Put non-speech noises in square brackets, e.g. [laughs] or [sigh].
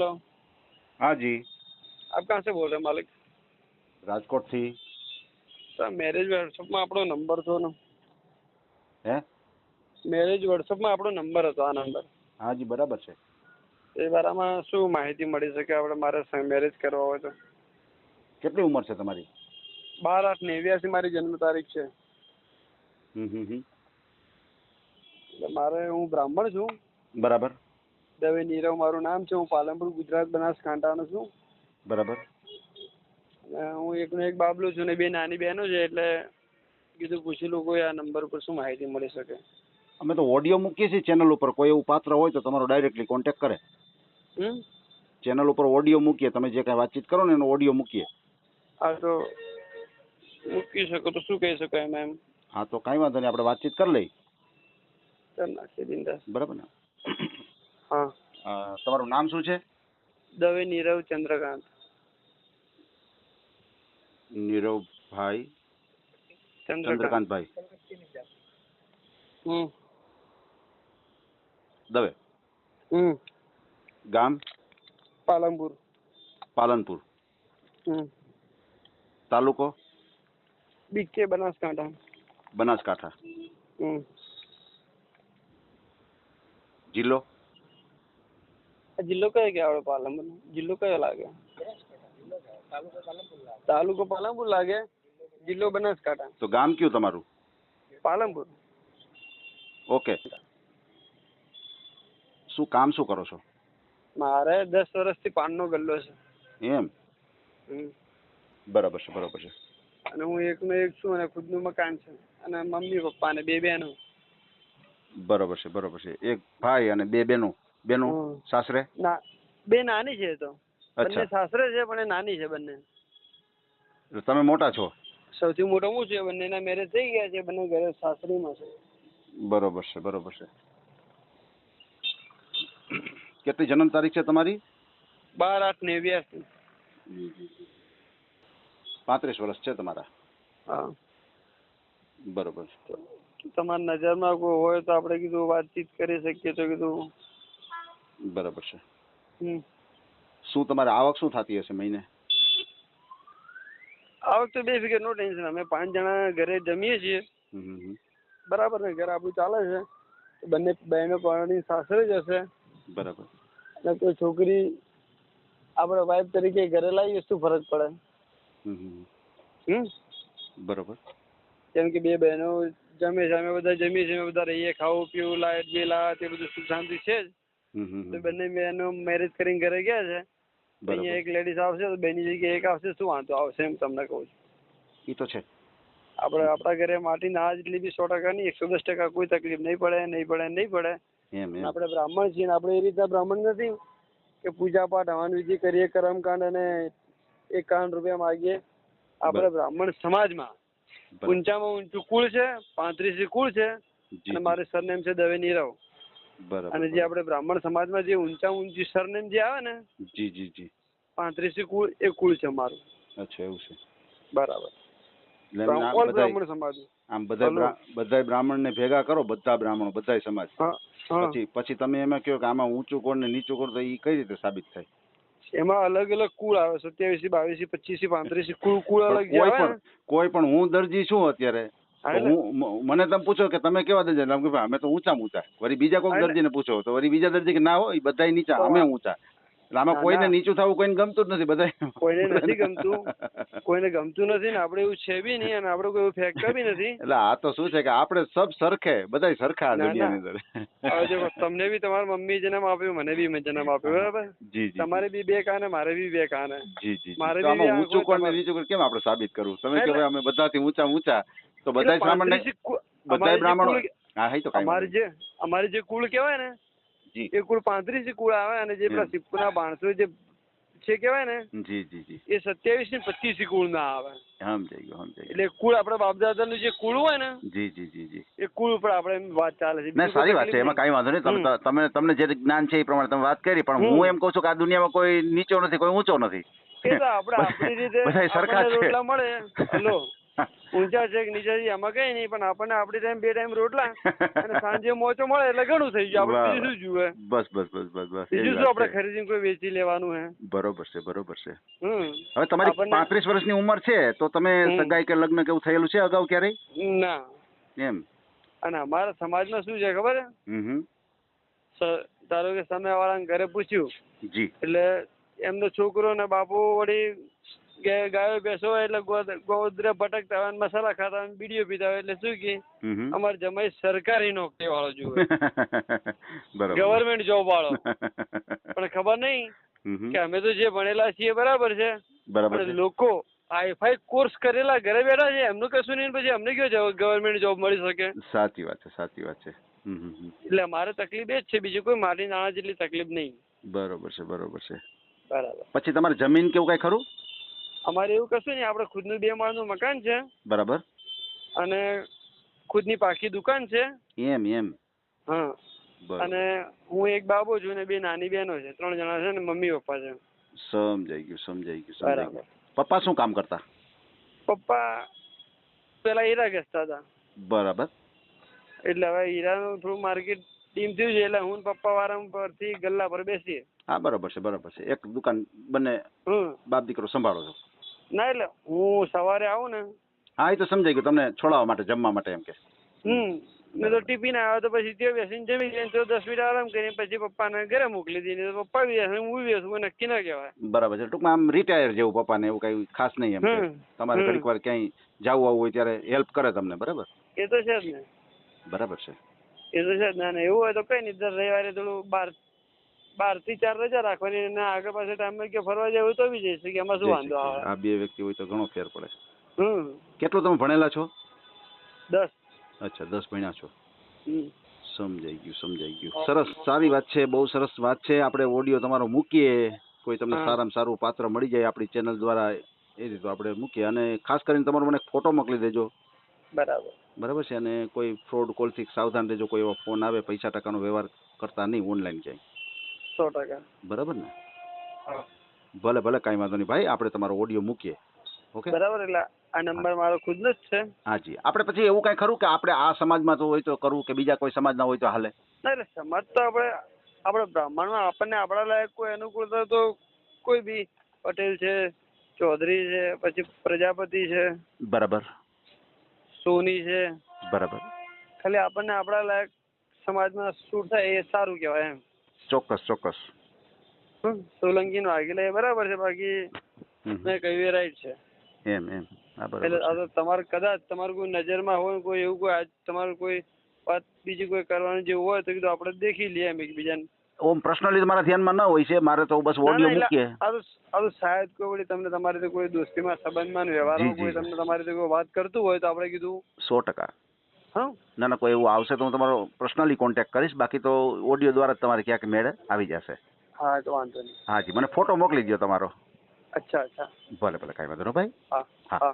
Hello हाँ जी आप कहाँ से बोल रहे हैं मालिक રાજકોટ થી સર મેરેજ વર્કશોપમાં આપણો નંબર હતો ને હે મેરેજ વર્કશોપમાં આપણો નંબર હતો આ નંબર હા જી બરાબર છે એ બારામાં શું માહિતી મળી શકે આપણે મારે મેરેજ કરવા હોય તો કેટલી ઉંમર છે તમારી બાર આઠ નેવ્યાસી મારી જન્મ તારીખ છે હમ હમ હમ. એટલે મારે હું બ્રાહ્મણ છું બરાબર દવે નીરવ મારું નામ છે. હું પાલનપુર ગુજરાત બનાસકાંઠાનો છું. બરાબર. હું એકનો એક બાબલો છું ને બે નાની બહેનો છે એટલે કીધું પૂછી લઉં કોઈ આ નંબર પર શું માહિતી મળી શકે. અમે તો ઓડિયો મૂકીએ છીએ ચેનલ ઉપર. કોઈ એવું પાત્ર હોય તો તમારો ડાયરેક્ટલી કોન્ટેક્ટ કરે. હમ? ચેનલ ઉપર ઓડિયો મૂકીએ. તમે જે કાંઈ વાતચીત કરો ને એનો ઓડિયો મૂકીએ. હા તો મૂકી શકો. તો શું કહી શકાય એમ હા તો કાંઈ વાંધો નહીં. આપણે વાતચીત કરી લઈ કરી નાખીએ બરાબર ને? તમારું નામ શું છે? દવે નીરવ ચંદ્રકાંત. નીરવભાઈ? ચંદ્રકાંત. ચંદ્રકાંતભાઈ. દવે. ગામ? પાલનપુર. પાલનપુર. તાલુકો? બીકે બનાસકાંઠા. બનાસકાંઠા. જિલ્લો? જિલ્લો કયો કે આપણે પાલનપુર જિલ્લો કયો લાગે? તાલુકો પાલનપુર લાગે. જિલ્લો બનાસકાંઠા. તો ગામ કયું તમારું? પાલનપુર. ઓકે. શું કામ શું કરો છો? મારે દસ વર્ષથી પાનનો ગલ્લો છે. એમ. બરાબર છે બરાબર છે. અને હું એકનો એક છું અને ખુદનું મકાન છે. અને મમ્મી પપ્પા ને બે બહેનો. બરાબર છે બરાબર છે. એક ભાઈ અને બે બેનો બેનો? સાસરે? ના બે નાની છે તો. બંને સાસરે છે પણ નાની છે બંને. તમે મોટા છો? સૌથી મોટો હું છે બંનેના મેરેજ થઈ ગયા છે બંને ઘરે સાસરીમાં છે. બરોબર છે બરોબર છે. કેટલી જન્મ તારીખ છે તમારી? બાર આઠ નેવ્યાસી પાંત્રીસ વર્ષ છે તમારા. હા. બરોબર છે. તમારી નજરમાં કોઈ હોય તો આપણે કીધું વાતચીત કરી શકીએ તો કીધું બરોબર છે. શું તમારે આવક શું થતી હશે મહિને? આવક તો બે ફિગર નો ટેન્શન. અમે પાંચ જણા ઘરે જમીએ છીએ. બરાબર ને ઘર આપણું ચાલે છે. બંને બહેનો પાણી સાસરે જ હશે. બરાબર. અને કોઈ છોકરી આપણે વાઇફ તરીકે ઘરે લાવીએ શું ફરક પડે? બરોબર. કેમ કે બે બહેનો જમે છે. અમે બધા જમીએ છીએ. અમે બધા રહીએ ખાવું પીવું લાઈટ બિલ આ તે બધું સુખ શાંતિ છે જ. તો બંને બહેનો મેરેજ કરીને ઘરે ગયા છે. અહીંયા એક લેડીઝ આવશે તો બેની જગ્યાએ એક આવશે શું વાંધો? આવશે એમ તમને કહું છું. એ તો છે. આપણે આપણા ઘરે માટી ના જેટલી બી સો ટકા નહીં એકસો દસ ટકા કોઈ તકલીફ નહીં પડે નહીં પડે નહીં પડે. આપણે બ્રાહ્મણ છીએ આપણે એ રીતના બ્રાહ્મણ નથી કે પૂજા પાઠ હવાન વિધિ કરીએ કરમકાંડ અને એકાવન રૂપિયા માગીએ. આપણે બ્રાહ્મણ સમાજમાં. ઊંચામાં ઊંચું કુળ છે પાંત્રીસ કુળ છે અને મારું સરનેમ છે દવે નીરવ બરાબર અને જે આપણે બ્રાહ્મણ સમાજમાં જે ઊંચા ઊંચી સરનેમ જે આવે ને જી જી જી. પાંત્રીસી કુળ એ કુળ છે મારું. અચ્છા એવું છે. બરાબર. બ્રાહ્મણ સમાજ. આમ બધા બધા બ્રાહ્મણ ને ભેગા કરો બધા બ્રાહ્મણો બધા સમાજ. પછી પછી તમે એમાં કહો કે આમાં ઊંચું કોણ ને નીચું કોણ તો એ કઈ રીતે સાબિત થાય? એમાં અલગ અલગ કુળ આવે સત્યાવીસી બાવીસી પચીસી પાંત્રીસી કુળ કુળ અલગ કોઈ પણ કોઈ પણ હું દરજી છું અત્યારે. મને તમે પૂછો કે તમે કેવા દરજી એટલે કે અમે તો ઊંચા ઊંચા. વળી બીજા કોઈ દરજીને પૂછો. તો વળી બીજા દરજી કે ના હોય બધા નીચા. અમે ઊંચા. એટલે આમાં કોઈને નીચું થવું કોઈને ગમતું જ નથી બધા કોઈને નથી ગમતું. કોઈને ગમતું નથી ને આપણે એવું છે બી નહીં અને આપણે કોઈ એવું ફેંકતા બી નથી. એટલે આ તો શું છે કે આપણે સબ સરખે બધા સરખા દુનિયાની અંદર. તમને બી તમારા મમ્મી જન્મ આપ્યો મને બી જન્મ આપ્યો બરાબર? જી જી તમારે બી બે કાને મારે બી બે કાને. જી જી મારે બી ઊંચું કોણ નીચું કેમ આપણે સાબિત કરવું? તમે કહો કે ભાઈ અમે બધાથી ઊંચા ઊંચા. તો બધા બ્રાહ્મણ બધા બ્રાહ્મણ અમારી જે કુળ- હા તો અમારી જે અમારી જે કુળ કહેવાય ને જી. એ કુળ પાંત્રીસ કુળ આવે અને જે પેલા હમ. સિપ્પુના બાણસો જે છે કહેવાય ને જી જી જી. એ સત્યાવીસ ને પચીસ કુળ ના આવે. સમજાઈ ગયો સમજાઈ એટલે કુળ આપણા બાપદાદાનું જે કુળ હોય ને જી જી જી જી. એ કુળ ઉપર આપણે એમ વાત ચાલે છે. ના સારી વાત છે એમાં કઈ વાંધો નહીં. તમે. તમને જે જ્ઞાન છે એ પ્રમાણે તમે વાત કરી પણ હું એમ કહું છું કે આ દુનિયામાં કોઈ નીચો નથી કોઈ ઊંચો નથી. આપડે આપણે [laughs] આપણી રીતે સરખા રોટલા મળે. [laughs] હલો. [laughs] ઊંચા છે કે નીચા છે એમાં કઈ નહીં પણ આપણને આપણી ટાઈમ બે ટાઈમ રોટલા અને સાંજે મોચો મળે એટલે ઘણું થઈ ગયું. આપણે બીજું શું જુએ? બસ બસ બસ બસ બસ. બીજું શું આપણે ખરીદીને કોઈ વેચી લેવાનું હે? બરોબર છે બરોબર છે. હવે તમારી પાંત્રીસ વર્ષની ઉંમર છે તો તમે સગાઈ કે લગ્ન કેવું થયેલું છે અગાઉ ક્યારેય? ના. એમ? અને અમારા સમાજમાં શું છે ખબર. સ- ધારો કે સામેવાળાને ઘરે પૂછ્યું. જી. એટલે એમનો છોકરો ને બાપુ વળી ગે- ગાયો બેસો હોય એટલે ગોદ- ગોદરે ભટકતા હોય મસાલા ખાતા હોય બીડીઓ પીતા હોય એટલે શું કે. અમારે જમાઈ સરકારી નોકરી [laughs] વાળો જુએ ગવર્મેન્ટ જોબ વાળો. પણ ખબર નહીં. કે અમે તો જે ભણેલા છીએ બરાબર છે. બરાબર લોકો આઈફાઈ કોર્સ કરેલા ઘરે બેઠા છે એમનું કશું નહીં પછી અમને કયો ગવર્મેન્ટ જોબ મળી શકે? સાચી વાત છે સાચી વાત છે. એટલે મારે તકલીફ એ જ છે બીજું કોઈ મારી નાણાં જેટલી તકલીફ નહીં. બરોબર છે બરોબર છે. બરાબર. પછી તમારે જમીન કેવું કઈ ખરું? અમારે એવું કશું નહીં આપણે ખુદનું બે માળનું મકાન છે. બરાબર. અને ખુદની પાકી દુકાન છે. એમ એમ. હા. અને હું એક બાબો છું ને બે નાની બહેનો છે ત્રણ જણા છે ને મમ્મી પપ્પા છે. સમજાઈ ગયું સમજાઈ ગયું સમજાઈ ગયું. પપ્પા શું કામ કરતા? પપ્પા પેલા હીરા ઘસતા હતા. બરાબર. એટલે હવે હીરાનું થોડું માર્કેટ ટીમ થયું છે એટલે હું પપ્પા પપ્પા વારંવારથી ગલ્લા પર બેસીએ. હા બરાબર છે બરાબર છે. એક દુકાન બંને હમ. બાપ દીકરો સંભાળો છો. ના એટલે હું સવારે આવું ને. હા એ તો સમજાઈ ગયું. તમને છોડાવવા માટે જમવા માટે એમ કે. હમ. મેં તો ટિફિન આવ્યો તો પછી ત્યાં બેસીને જમી લઈને તો દસ મિનિટ આરામ કરીને પછી પપ્પાને ઘરે મોકલી દીધી. તો પપ્પા બી હું બી બેસું નક્કી ના કહેવાય. બરાબર છે. ટૂંકમાં આમ રિટાયર જેવું પપ્પાને એવું કઈ ખાસ નહીં એમ તમારે. ઘડીક વાર ક્યાંય જવું આવવું હોય ત્યારે હેલ્પ કરે તમને બરાબર? એ તો છે જ ને. બરાબર છે. એ તો છે જ ના. ના એવું હોય તો કઈ નહીં. દર રવિવારે થોડું બાર બારથી ચાર રજા રાખવાની અને આગળ પાછળ ટાઈમ કે ફરવા જાય તો બી જઈ શકીએ એમાં શું વાંધો આવે? આ બે વ્યક્તિ હોય તો ઘણો ફેર પડે હમ. કેટલો તમે ભણેલા છો? દસ. અચ્છા દસ ભણ્યા છો. સમજાઈ ગયું સમજાઈ ગયું. સરસ સારી વાત છે બહુ સરસ વાત છે. આપણે ઓડિયો તમારો મૂકીએ. કોઈ તમને સારામાં સારું પાત્ર મળી જાય આપણી ચેનલ દ્વારા એ રીતે આપણે મૂકીએ. અને ખાસ કરીને તમારો મને ફોટો મોકલી દેજો. બરાબર. બરાબર છે? અને કોઈ ફ્રોડ કોલથી સાવધાન રહેજો. કોઈ એવો ફોન આવે પૈસા ટકાનો વ્યવહાર કરતા નહીં ઓનલાઈન ક્યાંય. સો ટકા. બરાબર ને? ભલે ભલે કાંઈ વાંધો નહીં. ભાઈ આપણે તમારો ઓડિયો મૂકીએ. ઓકે? બરાબર એટલે આ નંબર મારો ખુદનો જ છે. હાજી. આપણે પછી એવું કાંઈ ખરું કે આપણે આ સમાજમાં તો હોય તો કરવું કે બીજા કોઈ સમાજના હોય તો હાલે? ના એટલે સમાજ તો આપણે આપણે બ્રાહ્મણમાં આપણને આપણા લાયક કોઈ અનુકૂળતા તો કોઈ બી. પટેલ છે ચૌધરી છે પછી પ્રજાપતિ છે. બરાબર. સોની છે. બરાબર. ખાલી આપણને આપણા લાયક સમાજમાં શું થાય એ સારું કહેવાય એમ. ચોક્કસ ચોક્કસ. સોલંકી નું આગેલા એ બરાબર છે બાકી. મેં કહ્યું રાઈટ છે. એમ એમ. એટલે. તો તમારે કદાચ તમારું કોઈ નજરમાં હોય કોઈ એવું કોઈ તમારું કોઈ વાત બીજી કોઈ કરવાનું જેવું હોય તો કીધું આપણે દેખી લઈએ એમ એકબીજાને. ઓમ પર્સનલી મારા ધ્યાનમાં ના હોય છે મારે તો બસ ઓડિયો મૂકીએ. આ તો આ તો શાયદ કોઈ વળી તમને તમારી કોઈ દોસ્તીમાં સંબંધમાં વ્યવહારમાં જી, જી, કોઈ તમને તમારી રીતે કોઈ વાત કરતું હોય તો આપણે કીધું સો ટકા. હા? ના ના કોઈ એવું આવશે તો હું તમારો પર્સનલી કોન્ટેક્ટ કરીશ. બાકી તો ઓડિયો દ્વારા જ તમારે ક્યાંક મેળે આવી જશે. હા તો વાંધો નહીં. હાજી મને ફોટો મોકલી દો તમારો. અચ્છા અચ્છા. ભલે ભલે કાંઈ વાંધો નહીં ભાઈ. હા હા. હા.